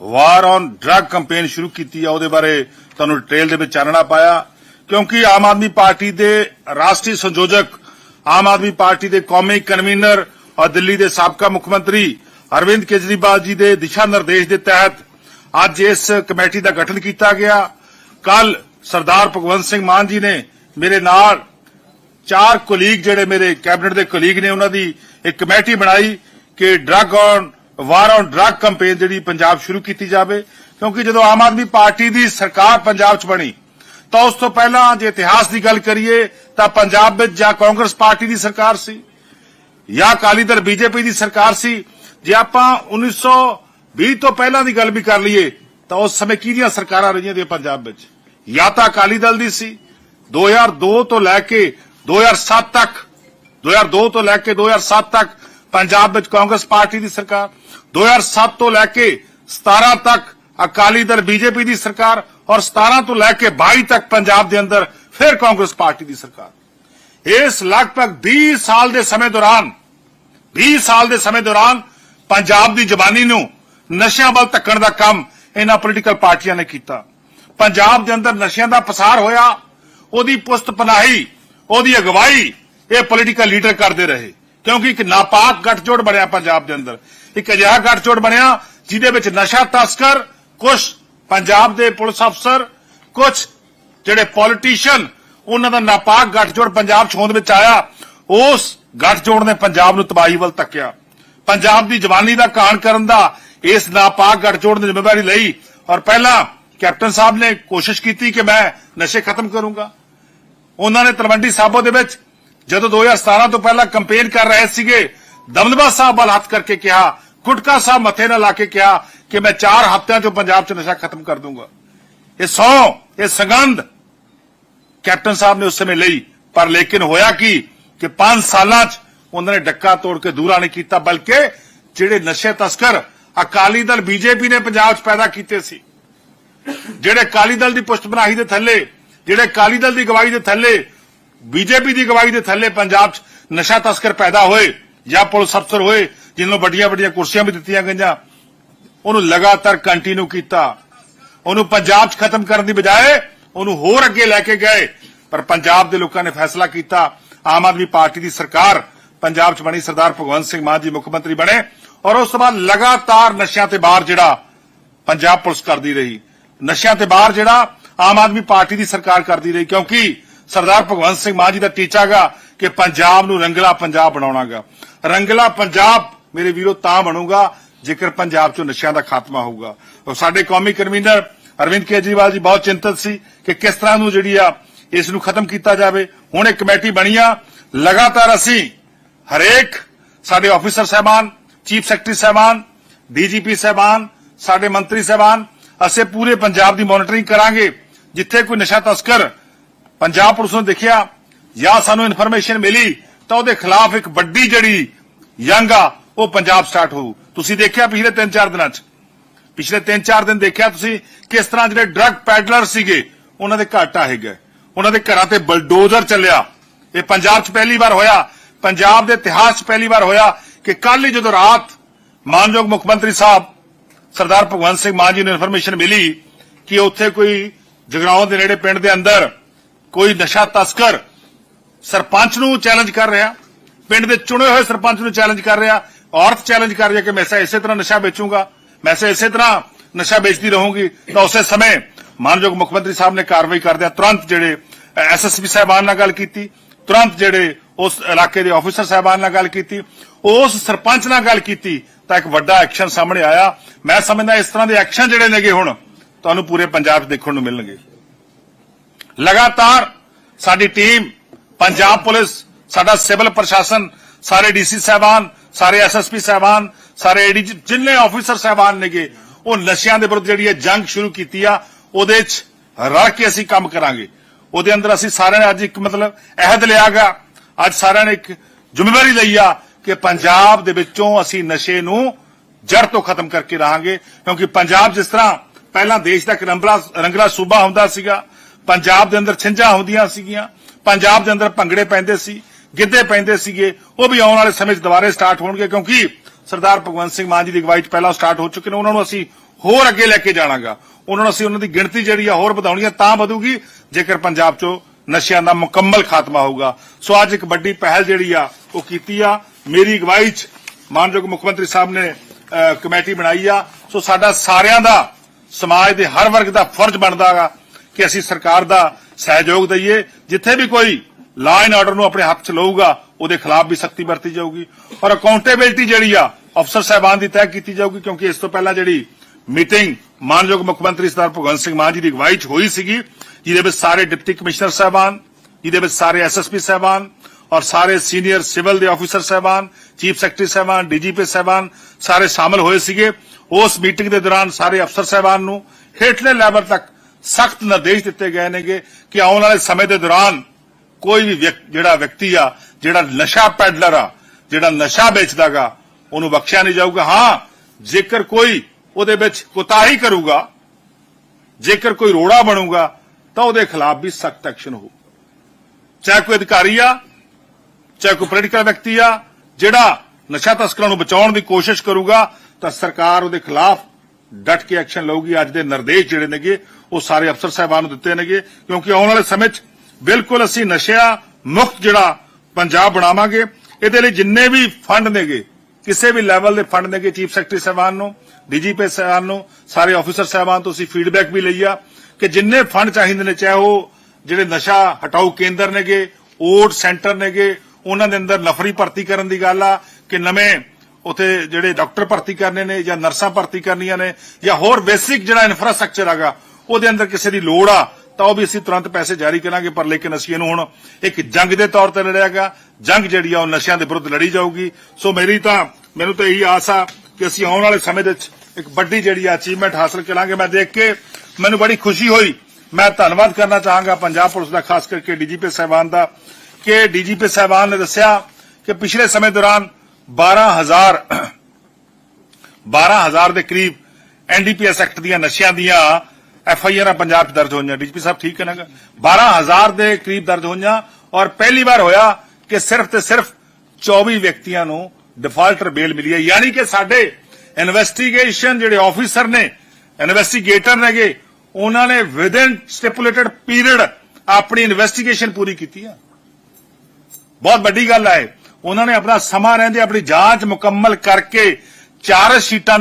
ਵਾਰ ਔਨ ਡਰੱਗ ਕੈਂਪੇਨ ਸ਼ੁਰੂ ਕੀਤੀ ਆ, ਉਹਦੇ ਬਾਰੇ ਤੁਹਾਨੂੰ ਡਿਟੇਲ ਦੇ ਵਿੱਚ ਚਾਨਣਾ ਪਾਇਆ। ਕਿਉਂਕਿ ਆਮ ਆਦਮੀ ਪਾਰਟੀ ਦੇ ਰਾਸ਼ਟਰੀ ਸੰਯੋਜਕ, ਆਮ ਆਦਮੀ ਪਾਰਟੀ ਦੇ ਕੌਮੀ ਕਨਵੀਨਰ ਔਰ ਦਿੱਲੀ ਦੇ ਸਾਬਕਾ ਮੁੱਖ ਮੰਤਰੀ ਅਰਵਿੰਦ ਕੇਜਰੀਵਾਲ ਜੀ ਦੇ ਦਿਸ਼ਾ ਨਿਰਦੇਸ਼ ਦੇ ਤਹਿਤ ਅੱਜ ਇਸ ਕਮੇਟੀ ਦਾ ਗਠਨ ਕੀਤਾ ਗਿਆ। ਕੱਲ ਸਰਦਾਰ ਭਗਵੰਤ ਸਿੰਘ ਮਾਨ ਜੀ ਨੇ ਮੇਰੇ ਨਾਲ ਚਾਰ ਕੋਲੀਗ ਜਿਹੜੇ ਮੇਰੇ ਕੈਬਨਿਟ ਦੇ ਕੋਲੀਗ ਨੇ, ਉਹਨਾਂ ਦੀ ਇੱਕ ਕਮੇਟੀ ਬਣਾਈ ਕਿ drug on war on drug campaign ਜਿਹੜੀ ਪੰਜਾਬ ਸ਼ੁਰੂ ਕੀਤੀ ਜਾਵੇ। ਕਿਉਂਕਿ ਜਦੋਂ ਆਮ ਆਦਮੀ ਪਾਰਟੀ ਦੀ ਸਰਕਾਰ ਪੰਜਾਬ 'ਚ ਬਣੀ, ਤਾਂ ਉਸ ਤੋਂ ਪਹਿਲਾਂ ਜੇ ਇਤਿਹਾਸ ਦੀ ਗੱਲ ਕਰੀਏ, ਤਾਂ ਪੰਜਾਬ ਵਿੱਚ ਜਾਂ ਕਾਂਗਰਸ ਪਾਰਟੀ ਦੀ ਸਰਕਾਰ ਸੀ, ਜਾਂ ਅਕਾਲੀ ਦਲ ਬੀਜੇਪੀ ਦੀ ਸਰਕਾਰ ਸੀ। ਜੇ ਆਪਾਂ 1920 ਤੋਂ ਪਹਿਲਾਂ ਦੀ ਗੱਲ ਵੀ ਕਰ ਲਈਏ, ਤਾਂ ਉਸ ਸਮੇਂ ਕਿਹਦੀਆਂ ਸਰਕਾਰਾਂ ਰਹੀਆਂ ਦੀਆਂ ਪੰਜਾਬ ਵਿੱਚ? ਜਾਂ ਤਾਂ ਅਕਾਲੀ ਦਲ ਦੀ ਸੀ। 2002 ਤੋਂ ਲੈ ਕੇ 2007 ਤੱਕ 2002 ਤੋਂ ਲੈ ਕੇ 2007 ਤੱਕ ਪੰਜਾਬ ਵਿੱਚ ਕਾਂਗਰਸ ਪਾਰਟੀ ਦੀ ਸਰਕਾਰ 2007 ਤੋਂ ਲੈ ਕੇ 17 ਤੱਕ ਅਕਾਲੀ ਦਲ ਬੀਜੇਪੀ ਦੀ ਸਰਕਾਰ ਔਰ 17 ਤੋਂ ਲੈ ਕੇ 22 ਤੱਕ ਪੰਜਾਬ ਦੇ ਅੰਦਰ ਫਿਰ ਕਾਂਗਰਸ ਪਾਰਟੀ ਦੀ ਸਰਕਾਰ। ਇਸ ਲਗਭਗ 20 ਸਾਲ ਦੇ ਸਮੇਂ ਦੌਰਾਨ 20 ਸਾਲ ਦੇ ਸਮੇਂ ਦੌਰਾਨ ਪੰਜਾਬ ਦੀ ਜਵਾਨੀ ਨੂੰ ਨਸ਼ਿਆਂ ਵੱਲ ਧੱਕਣ ਦਾ ਕੰਮ ਇਹਨਾਂ ਪੋਲੀਟੀਕਲ ਪਾਰਟੀਆਂ ਨੇ ਕੀਤਾ। ਪੰਜਾਬ ਦੇ ਅੰਦਰ ਨਸ਼ਿਆਂ ਦਾ ਪਸਾਰ ਹੋਇਆ, ਉਹਦੀ ਪੁਸਤ ਪਨਾਹੀ, ਉਹਦੀ ਅਗਵਾਈ ਇਹ ਪੋਲੀਟੀਕਲ ਲੀਡਰ ਕਰਦੇ ਰਹੇ। ਕਿਉਂਕਿ ਇੱਕ ਨਾਪਾਕ ਗੱਠਜੋੜ ਬਣਿਆ ਪੰਜਾਬ ਦੇ ਅੰਦਰ। ਇੱਕ ਅਜਿਹਾ ਗੱਠਜੋੜ ਬਣਿਆ ਜਿਹਦੇ ਵਿੱਚ ਨਸ਼ਾ ਤਸਕਰ ਕੁਝ ਪੰਜਾਬ ਦੇ ਪੁਲਿਸ ਅਫਸਰ ਕੁਝ ਜਿਹੜੇ ਪੋਲੀਟੀਸ਼ੀਅਨ ਉਹਨਾਂ ਦਾ ਨਾਪਾਕ ਗੱਠਜੋੜ ਪੰਜਾਬ 'ਚ ਹੋਂਦ ਵਿੱਚ ਆਇਆ, ਉਸ ਗੱਠਜੋੜ ਨੇ ਪੰਜਾਬ ਨੂੰ ਤਬਾਹੀ ਵੱਲ ਧੱਕਿਆ। ਪੰਜਾਬ ਦੀ ਜਵਾਨੀ ਦਾ ਕਾਣ ਕਰਨ ਦਾ ਇਸ ਨਾਪਾਕ ਗੱਠਜੋੜ ਨੇ ਜ਼ਿੰਮੇਵਾਰੀ ਲਈ ਔਰ ਪਹਿਲਾਂ ਕੈਪਟਨ ਸਾਹਿਬ ਨੇ ਕੋਸ਼ਿਸ਼ ਕੀਤੀ ਕਿ ਮੈਂ ਨਸ਼ੇ ਖਤਮ ਕਰੂੰਗਾ। ਉਹਨਾਂ ਨੇ ਤਲਵੰਡੀ ਸਾਬੋ ਦੇ ਵਿੱਚ ਜਦੋਂ 2017 ਤੋਂ ਪਹਿਲਾਂ ਕੰਪੇਨ ਕਰ ਰਹੇ ਸੀਗੇ, ਦਮਦਮਾ ਸਾਹਿਬ ਵੱਲ ਹੱਥ ਕਰਕੇ ਕਿਹਾ, ਗੁਟਕਾ ਸਾਹਿਬ ਮੱਥੇ ਨਾਲ ਲਾ ਕੇ ਕਿਹਾ ਕਿ ਮੈਂ 4 ਹਫ਼ਤਿਆਂ 'ਚ ਪੰਜਾਬ 'ਚ ਨਸ਼ਾ ਖਤਮ ਕਰ ਦੂੰਗਾ। ਇਹ ਸੌ, ਇਹ ਸਗੰਧ ਕੈਪਟਨ ਸਾਹਿਬ ਨੇ ਉਸ ਸਮੇਂ ਲਈ, ਪਰ ਲੇਕਿਨ ਹੋਇਆ ਕੀ ਕਿ 5 ਸਾਲਾਂ 'ਚ ਉਹਨਾਂ ਨੇ ਡੱਕਾ ਤੋੜ ਕੇ ਦੂਰਾ ਨਹੀਂ ਕੀਤਾ, ਬਲਕਿ ਜਿਹੜੇ ਨਸ਼ੇ ਤਸਕਰ ਅਕਾਲੀ ਦਲ ਬੀਜੇਪੀ ਨੇ ਪੰਜਾਬ 'ਚ ਪੈਦਾ ਕੀਤੇ ਸੀ। ਜਿਹੜੇ ਅਕਾਲੀ ਦਲ ਦੀ ਪੁਸ਼ਤਬਨਾਹੀ ਦੇ ਥੱਲੇ, ਜਿਹੜੇ ਅਕਾਲੀ ਦਲ ਦੀ ਗਵਾਹੀ ਦੇ ਥੱਲੇ, ਬੀਜੇਪੀ ਦੀ ਗਵਾਹੀ ਦੇ ਥੱਲੇ ਪੰਜਾਬ 'ਚ ਨਸ਼ਾ ਤਸਕਰ ਪੈਦਾ ਹੋਏ ਜਾਂ ਪੁਲਿਸ ਅਫਸਰ ਹੋਏ, ਜਿਨ੍ਹਾਂ ਨੂੰ ਵੱਡੀਆਂ ਵੱਡੀਆਂ ਕੁਰਸੀਆਂ ਵੀ ਦਿੱਤੀਆਂ ਗਈਆਂ, ਉਹਨੂੰ ਲਗਾਤਾਰ ਕੰਟੀਨਿਊ ਕੀਤਾ। ਉਹਨੂੰ ਪੰਜਾਬ 'ਚ ਖਤਮ ਕਰਨ ਦੀ ਬਜਾਏ ਉਹਨੂੰ ਹੋਰ ਅੱਗੇ ਲੈ ਕੇ ਗਏ। ਪਰ ਪੰਜਾਬ ਦੇ ਲੋਕਾਂ ਨੇ ਫੈਸਲਾ ਕੀਤਾ, ਆਮ ਆਦਮੀ ਪਾਰਟੀ ਦੀ ਸਰਕਾਰ ਪੰਜਾਬ 'ਚ ਬਣੀ ਸਰਦਾਰ ਭਗਵੰਤ ਸਿੰਘ ਮਾਨ ਜੀ ਮੁੱਖ ਮੰਤਰੀ ਬਣੇ। ਔਰ ਉਸ ਤੋਂ ਬਾਅਦ ਲਗਾਤਾਰ ਨਸ਼ਿਆਂ ਤੇ ਬਾਹਰ ਜਿਹੜਾ ਪੰਜਾਬ ਪੁਲਿਸ ਕਰਦੀ ਰਹੀ। ਨਸ਼ਿਆਂ ਤੇ ਬਾਹਰ ਜਿਹੜਾ ਆਮ ਆਦਮੀ ਪਾਰਟੀ ਦੀ ਸਰਕਾਰ ਕਰਦੀ ਰਹੀ, ਕਿਉਂਕਿ ਸਰਦਾਰ ਭਗਵੰਤ ਸਿੰਘ ਮਾਨ ਜੀ ਦਾ ਟੀਚਾ ਗਾ ਕਿ ਪੰਜਾਬ ਨੂੰ ਰੰਗਲਾ ਪੰਜਾਬ ਬਣਾਉਣਾਗਾ ਰੰਗਲਾ ਪੰਜਾਬ, ਮੇਰੇ ਵੀਰੋ, ਤਾਂ ਬਣੂਗਾ ਜੇਕਰ ਪੰਜਾਬ 'ਚੋਂ ਨਸ਼ਿਆਂ ਦਾ ਖਾਤਮਾ ਹੋਊਗਾ। ਔਰ ਸਾਡੇ ਕੌਮੀ ਕਨਵੀਨਰ ਅਰਵਿੰਦ ਕੇਜਰੀਵਾਲ ਜੀ ਬਹੁਤ ਚਿੰਤਤ ਸੀ ਕਿ ਕਿਸ ਤਰ੍ਹਾਂ ਨੂੰ ਜਿਹੜੀ ਆ ਇਸ ਨੂੰ ਖਤਮ ਕੀਤਾ ਜਾਵੇ। ਹੁਣ ਇੱਕ ਕਮੇਟੀ ਬਣੀ ਆ। ਲਗਾਤਾਰ ਅਸੀਂ ਹਰੇਕ ਸਾਡੇ ਆਫੀਸਰ ਸਹਿਬਾਨ ਚੀਫ ਸੈਕਟਰੀ ਸਹਿਬਾਨ, ਡੀਜੀਪੀ ਸਹਿਬਾਨ, ਸਾਡੇ ਮੰਤਰੀ ਸਹਿਬਾਨ, ਅਸੀਂ ਪੂਰੇ ਪੰਜਾਬ ਦੀ ਮੋਨਿਟਰਿੰਗ ਕਰਾਂਗੇ। ਜਿੱਥੇ ਕੋਈ ਨਸ਼ਾ ਤਸਕਰ ਪੰਜਾਬ ਪੁਲਿਸ ਨੂੰ ਦੇਖਿਆ ਜਾਂ ਸਾਨੂੰ ਇਨਫੋਰਮੇਸ਼ਨ ਮਿਲੀ, ਤਾਂ ਉਹਦੇ ਖਿਲਾਫ ਇੱਕ ਵੱਡੀ ਜਿਹੜੀ ਯੰਗ ਆ, ਉਹ ਪੰਜਾਬ ਸਟਾਰਟ ਹੋਊ। ਤੁਸੀਂ ਦੇਖਿਆ ਪਿਛਲੇ 3-4 ਦਿਨਾਂ 'ਚ? ਪਿਛਲੇ 3-4 ਦਿਨ ਦੇਖਿਆ ਤੁਸੀਂ ਕਿਸ ਤਰ੍ਹਾਂ ਜਿਹੜੇ ਡਰੱਗ ਪੈਡਲਰ ਸੀਗੇ, ਉਹਨਾਂ ਦੇ ਘਾਟਾ ਢਾਹੇ ਗਏ। ਉਹਨਾਂ ਦੇ ਘਰਾਂ ਤੇ ਬਲਡੋਜ਼ਰ ਚੱਲਿਆ। ਇਹ ਪੰਜਾਬ 'ਚ ਪਹਿਲੀ ਵਾਰ ਹੋਇਆ। ਪੰਜਾਬ ਦੇ ਇਤਿਹਾਸ 'ਚ ਪਹਿਲੀ ਵਾਰ ਹੋਇਆ। ਕਿ ਕੱਲ ਹੀ ਜਦੋਂ ਰਾਤ ਮਾਨਯੋਗ ਮੁੱਖ ਮੰਤਰੀ ਸਾਹਿਬ ਸਰਦਾਰ ਭਗਵੰਤ ਸਿੰਘ ਮਾਨ ਜੀ ਨੂੰ ਇਨਫੋਰਮੇਸ਼ਨ ਮਿਲੀ ਕਿ ਉੱਥੇ ਕੋਈ ਜਗਰਾਉਂ ਦੇ ਨੇੜੇ ਪਿੰਡ ਦੇ ਅੰਦਰ ਕੋਈ ਨਸ਼ਾ ਤਸਕਰ ਸਰਪੰਚ ਨੂੰ ਚੈਲੰਜ ਕਰ ਰਿਹਾ, ਪਿੰਡ ਦੇ ਚੁਣੇ ਹੋਏ ਸਰਪੰਚ ਨੂੰ ਚੈਲੰਜ ਕਰ ਰਿਹਾ, ਔਰਤ ਚੈਲੰਜ ਕਰ ਰਹੀ ਹੈ ਕਿ ਮੈਂ ਇਸੇ- ਤਰ੍ਹਾਂ ਨਸ਼ਾ ਵੇਚੂੰਗਾ, ਮੈਂ ਇਸੇ- ਤਰ੍ਹਾਂ ਨਸ਼ਾ ਵੇਚਦੀ ਰਹੂੰਗੀ। ਤਾਂ ਉਸੇ ਸਮੇਂ ਮਾਨਯੋਗ ਮੁੱਖ ਮੰਤਰੀ ਸਾਹਿਬ ਨੇ ਕਾਰਵਾਈ ਕਰਦਿਆਂ ਤੁਰੰਤ ਜਿਹੜੇ ਐਸਐਸਪੀ ਸਾਹਿਬਾਨ ਨਾਲ ਗੱਲ ਕੀਤੀ, ਤੁਰੰਤ ਜਿਹੜੇ ਉਸ ਇਲਾਕੇ ਦੇ ਆਫੀਸਰ ਸਾਹਿਬਾਨ ਨਾਲ ਗੱਲ ਕੀਤੀ ਉਸ ਸਰਪੰਚ ਨਾਲ ਗੱਲ ਕੀਤੀ ਤਾਂ ਇੱਕ ਵੱਡਾ ਐਕਸ਼ਨ ਸਾਹਮਣੇ ਆਇਆ। ਮੈਂ ਸਮਝਦਾ ਇਸ ਤਰ੍ਹਾਂ ਦੇ ਐਕਸ਼ਨ ਜਿਹੜੇ ਨੇਗੇ ਹੁਣ, ਤੁਹਾਨੂੰ ਪੂਰੇ ਪੰਜਾਬ 'ਚ ਦੇਖਣ ਨੂੰ ਮਿਲਣਗੇ। ਲਗਾਤਾਰ ਸਾਡੀ ਟੀਮ ਪੰਜਾਬ ਪੁਲਿਸ, ਸਾਡਾ ਸਿਵਲ ਪ੍ਰਸ਼ਾਸਨ, ਸਾਰੇ ਡੀਸੀ ਸਾਹਿਬਾਨ, ਸਾਰੇ ਐਸਐਸਪੀ ਸਾਹਿਬਾਨ, ਸਾਰੇ ਏਡੀਜੀ ਜਿੰਨੇ ਆਫੀਸਰ ਸਾਹਿਬਾਨ ਨੇਗੇ, ਉਹ ਨਸ਼ਿਆਂ ਦੇ ਵਿਰੁੱਧ ਜਿਹੜੀ ਇਹ ਜੰਗ ਸ਼ੁਰੂ ਕੀਤੀ ਆ, ਉਹਦੇ 'ਚ ਰਲ ਕੇ ਅਸੀਂ ਕੰਮ ਕਰਾਂਗੇ। ਉਹਦੇ ਅੰਦਰ ਅਸੀਂ ਸਾਰਿਆਂ ਨੇ ਅੱਜ ਇੱਕ ਮਤਲਬ ਅਹਿਦ ਲਿਆਗਾ ਅੱਜ ਸਾਰਿਆਂ ਨੇ ਇੱਕ ਜ਼ਿੰਮੇਵਾਰੀ ਲਈ ਆ ਕਿ ਪੰਜਾਬ ਦੇ ਵਿੱਚੋਂ ਅਸੀਂ ਨਸ਼ੇ ਨੂੰ ਜੜ ਤੋਂ ਖਤਮ ਕਰਕੇ ਰਹਾਂਗੇ ਕਿਉਂਕਿ ਪੰਜਾਬ ਜਿਸ ਤਰ੍ਹਾਂ ਪਹਿਲਾਂ ਦੇਸ਼ ਦਾ ਇੱਕ ਰੰਗਲਾ ਰੰਗਲਾ ਸੂਬਾ ਹੁੰਦਾ ਸੀਗਾ, ਪੰਜਾਬ ਦੇ ਅੰਦਰ ਛਿੰਝਾਂ ਹੁੰਦੀਆਂ ਸੀਗੀਆਂ, ਪੰਜਾਬ ਦੇ ਅੰਦਰ ਭੰਗੜੇ ਪੈਂਦੇ ਸੀ, ਗਿੱਧੇ ਪੈਂਦੇ ਸੀਗੇ, ਉਹ ਵੀ ਆਉਣ ਵਾਲੇ ਸਮੇਂ 'ਚ ਦੁਬਾਰੇ ਸਟਾਰਟ ਹੋਣਗੇ, ਕਿਉਂਕਿ ਸਰਦਾਰ ਭਗਵੰਤ ਸਿੰਘ ਮਾਨ ਜੀ ਦੀ ਅਗਵਾਈ 'ਚ ਪਹਿਲਾਂ ਸਟਾਰਟ ਹੋ ਚੁੱਕੇ ਨੇ, ਉਹਨਾਂ ਨੂੰ ਅਸੀਂ ਹੋਰ ਅੱਗੇ ਲੈ ਕੇ ਜਾਣਾਗਾ। ਉਹਨਾਂ ਨੂੰ ਅਸੀਂ ਉਹਨਾਂ ਦੀ ਗਿਣਤੀ ਜਿਹੜੀ ਆ ਹੋਰ ਵਧਾਉਣੀ ਆ, ਤਾਂ ਵਧੂਗੀ, ਜੇਕਰ ਪੰਜਾਬ 'ਚੋਂ ਨਸ਼ਿਆਂ ਦਾ ਮੁਕੰਮਲ ਖਾਤਮਾ ਹੋਊਗਾ। ਸੋ ਅੱਜ ਇੱਕ ਵੱਡੀ ਪਹਿਲ ਜਿਹੜੀ ਆ, ਉਹ ਕੀਤੀ ਆ ਮੇਰੀ ਅਗਵਾਈ 'ਚ ਮਾਨਯੋਗ ਮੁੱਖ ਮੰਤਰੀ ਸਾਹਿਬ ਨੇ ਕਮੇਟੀ ਬਣਾਈ ਆ। ਸੋ ਸਾਡਾ ਸਾਰਿਆਂ ਦਾ, ਸਮਾਜ ਦੇ ਹਰ ਵਰਗ ਦਾ ਫਰਜ਼ ਬਣਦਾ ਹੈਗਾ ਕਿ ਅਸੀਂ ਸਰਕਾਰ ਦਾ ਸਹਿਯੋਗ ਦਈਏ। ਜਿੱਥੇ ਵੀ ਕੋਈ ਲਾਅ ਐਂਡ ਆਰਡਰ ਨੂੰ ਆਪਣੇ ਹੱਥ 'ਚ ਲਊਗਾ, ਉਹਦੇ ਖਿਲਾਫ ਵੀ ਸਖਤੀ ਵਰਤੀ ਜਾਊਗੀ। ਔਰ ਅਕਾਊਂਟੇਬਿਲਟੀ ਜਿਹੜੀ ਆ, ਅਫਸਰ ਸਾਹਿਬਾਨ ਦੀ ਤੈਅ ਕੀਤੀ ਜਾਊਗੀ, ਕਿਉਂਕਿ ਇਸ ਤੋਂ ਪਹਿਲਾਂ ਜਿਹੜੀ ਮੀਟਿੰਗ ਮਾਨਯੋਗ ਮੁੱਖ ਮੰਤਰੀ ਸਰਦਾਰ ਭਗਵੰਤ ਸਿੰਘ ਮਾਨ ਜੀ ਦੀ ਅਗਵਾਈ 'ਚ ਹੋਈ ਸੀਗੀ, ਜਿਹਦੇ ਵਿੱਚ ਸਾਰੇ ਡਿਪਟੀ ਕਮਿਸ਼ਨਰ ਸਾਹਿਬਾਨ, ਜਿਹਦੇ ਵਿੱਚ ਸਾਰੇ ਐਸਐਸਪੀ ਸਾਹਿਬਾਨ ਔਰ ਸਾਰੇ ਸੀਨੀਅਰ ਸਿਵਲ ਦੇ ਆਫੀਸਰ ਸਾਹਿਬਾਨ ਚੀਫ ਸੈਕਟਰੀ ਸਾਹਿਬਾਨ ਡੀਜੀਪੀ ਸਾਹਿਬਾਨ ਸਾਰੇ ਸ਼ਾਮਲ ਹੋਏ ਸੀਗੇ ਉਸ ਮੀਟਿੰਗ ਦੇ ਦੌਰਾਨ ਸਾਰੇ ਅਫਸਰ ਸਾਹਿਬਾਨ ਨੂੰ ਹੇਠਲੇ ਲੈਵਲ ਤੱਕ ਸਖਤ ਨਿਰਦੇਸ਼ ਦਿੱਤੇ ਗਏ ਨੇਗੇ ਕਿ ਆਉਣ ਵਾਲੇ ਸਮੇਂ ਦੇ ਦੌਰਾਨ ਕੋਈ ਵੀ ਜਿਹੜਾ ਵਿਅਕਤੀ ਆ ਜਿਹੜਾ ਨਸ਼ਾ ਪੈਡਲਰ ਆ ਜਿਹੜਾ ਨਸ਼ਾ ਵੇਚਦਾਗਾ ਉਹਨੂੰ ਬਖਸ਼ਿਆ ਨਹੀਂ ਜਾਊਗਾ ਹਾਂ ਜੇਕਰ ਕੋਈ ਉਹਦੇ ਵਿੱਚ ਕੁਤਾਹੀ ਕਰੂਗਾ ਜੇਕਰ ਕੋਈ ਰੋੜਾ ਬਣੂਗਾ ਤਾਂ ਉਹਦੇ ਖਿਲਾਫ ਵੀ ਸਖਤ ਐਕਸ਼ਨ ਹੋਊ ਚਾਹੇ ਕੋਈ ਅਧਿਕਾਰੀ ਆ ਚਾਹੇ ਕੋਈ ਪੋਲੀਟੀਕਲ ਵਿਅਕਤੀ ਆ, ਜਿਹੜਾ ਨਸ਼ਾ ਤਸਕਰਾਂ ਨੂੰ ਬਚਾਉਣ ਦੀ ਕੋਸ਼ਿਸ਼ ਕਰੂਗਾ, ਤਾਂ ਸਰਕਾਰ ਉਹਦੇ ਖਿਲਾਫ ਡਟ ਕੇ ਐਕਸ਼ਨ ਲਊਗੀ। ਅੱਜ ਦੇ ਨਿਰਦੇਸ਼ ਜਿਹੜੇ ਨੇਗੇ, ਉਹ ਸਾਰੇ ਅਫਸਰ ਸਾਹਿਬਾਨ ਨੂੰ ਦਿੱਤੇ ਨੇਗੇ, ਕਿਉਂਕਿ ਆਉਣ ਵਾਲੇ ਸਮੇਂ 'ਚ ਬਿਲਕੁਲ ਅਸੀਂ ਨਸ਼ਿਆ ਮੁਕਤ ਜਿਹੜਾ ਪੰਜਾਬ ਬਣਾਵਾਂਗੇ, ਇਹਦੇ ਲਈ ਜਿੰਨੇ ਵੀ ਫੰਡ ਨੇਗੇ, ਕਿਸੇ ਵੀ ਲੈਵਲ ਦੇ ਫੰਡ ਨੇਗੇ ਚੀਫ ਸੈਕਟਰੀ ਸਾਹਿਬਾਨ ਨੂੰ ਡੀਜੀਪੀ ਸਾਹਿਬਾਨ ਨੂੰ, ਸਾਰੇ ਆਫੀਸਰ ਸਾਹਿਬਾਨ ਤੋਂ ਅਸੀਂ ਫੀਡਬੈਕ ਵੀ ਲਈ ਆ ਕਿ ਜਿੰਨੇ ਫੰਡ ਚਾਹੀਦੇ ਨੇ, ਚਾਹੇ ਉਹ ਜਿਹੜੇ ਨਸ਼ਾ ਹਟਾਊ ਕੇਂਦਰ ਨੇਗੇ, ਓਟ ਸੈਂਟਰ ਨੇਗੇ ਉਹਨਾਂ ਦੇ ਅੰਦਰ ਨਫਰੀ ਭਰਤੀ ਕਰਨ ਦੀ ਗੱਲ ਆ ਕਿ ਨਵੇਂ ਉਥੇ ਜਿਹੜੇ ਡਾਕਟਰ ਭਰਤੀ ਕਰਨੇ ਨੇ ਜਾਂ ਨਰਸਾਂ ਭਰਤੀ ਕਰਨੀਆਂ ਨੇ ਜਾਂ ਹੋਰ ਬੇਸਿਕ ਜਿਹੜਾ ਇਨਫਰਾਸਟ੍ਰਕਚਰ ਹੈਗਾ, ਉਹਦੇ ਅੰਦਰ ਕਿਸੇ ਦੀ ਲੋੜ ਆ, ਤਾਂ ਉਹ ਵੀ ਅਸੀਂ ਤੁਰੰਤ ਪੈਸੇ ਜਾਰੀ ਕਰਾਂਗੇ, ਪਰ ਲੇਕਿਨ ਅਸੀਂ ਇਹਨੂੰ ਹੁਣ ਇੱਕ ਜੰਗ ਦੇ ਤੌਰ ਤੇ ਲੜਿਆਗਾ ਜੰਗ ਜਿਹੜੀ ਆ, ਉਹ ਨਸ਼ਿਆਂ ਦੇ ਵਿਰੁੱਧ ਲੜੀ ਜਾਊਗੀ। ਸੋ ਮੇਰੀ ਤਾਂ, ਮੈਨੂੰ ਤਾਂ ਇਹੀ ਆਸ ਆ ਕਿ ਅਸੀਂ ਆਉਣ ਵਾਲੇ ਸਮੇਂ ਦੇ ਵਿੱਚ ਇੱਕ ਵੱਡੀ ਜਿਹੜੀ ਆ ਅਚੀਵਮੈਂਟ ਹਾਸਲ ਕਰਾਂਗੇ। ਮੈਂ ਦੇਖ ਕੇ ਮੈਨੂੰ ਬੜੀ ਖੁਸ਼ੀ ਹੋਈ। ਮੈਂ ਧੰਨਵਾਦ ਕਰਨਾ ਚਾਹਾਂਗਾ ਪੰਜਾਬ ਪੁਲਿਸ ਦਾ, ਖਾਸ ਕਰਕੇ ਡੀਜੀਪੀ ਸਾਹਿਬਾਨ ਦਾ। ਕਿ ਡੀਜੀਪੀ ਸਾਹਿਬਾਨ ਨੇ ਦੱਸਿਆ ਕਿ ਪਿਛਲੇ ਸਮੇਂ ਦੌਰਾਨ 12000 12000 ਦੇ ਕਰੀਬ ਐਨਡੀਪੀਐਸ ਐਕਟ ਦੀਆਂ ਨਸ਼ਿਆਂ ਦੀਆਂ ਐਫ ਆਈ ਆਰਾਂ ਪੰਜਾਬ 'ਚ ਦਰਜ ਹੋਈਆਂ ਡੀਜੀਪੀ ਸਾਹਿਬ ਠੀਕ ਹੈ ਨਾ 12000 ਦੇ ਕਰੀਬ ਦਰਜ ਹੋਈਆਂ ਔਰ ਪਹਿਲੀ ਵਾਰ ਹੋਇਆ ਕਿ ਸਿਰਫ ਤੇ ਸਿਰਫ 24 ਵਿਅਕਤੀਆਂ ਨੂੰ ਡਿਫਾਲਟਰ ਬੇਲ ਮਿਲੀ ਹੈ ਯਾਨੀ ਕਿ ਸਾਡੇ ਇਨਵੈਸਟੀਗੇਸ਼ਨ ਜਿਹੜੇ ਆਫੀਸਰ ਨੇ ਇਨਵੈਸਟੀਗੇਟਰ ਨੇਗੇ ਉਹਨਾਂ ਨੇ ਵਿਦਿਨ ਸਟਿਪੂਲੇਟਡ ਪੀਰੀਅਡ ਆਪਣੀ ਇਨਵੈਸਟੀਗੇਸ਼ਨ ਪੂਰੀ ਕੀਤੀ ਹੈ ਬਹੁਤ ਵੱਡੀ ਗੱਲ ਹੈ ਉਹਨਾਂ ਨੇ ਆਪਣਾ ਸਮਾਂ ਰਹਿੰਦੇ, ਆਪਣੀ ਜਾਂਚ ਮੁਕੰਮਲ ਕਰਕੇ ਚਾਰ ਸ਼ੀਟਾਂ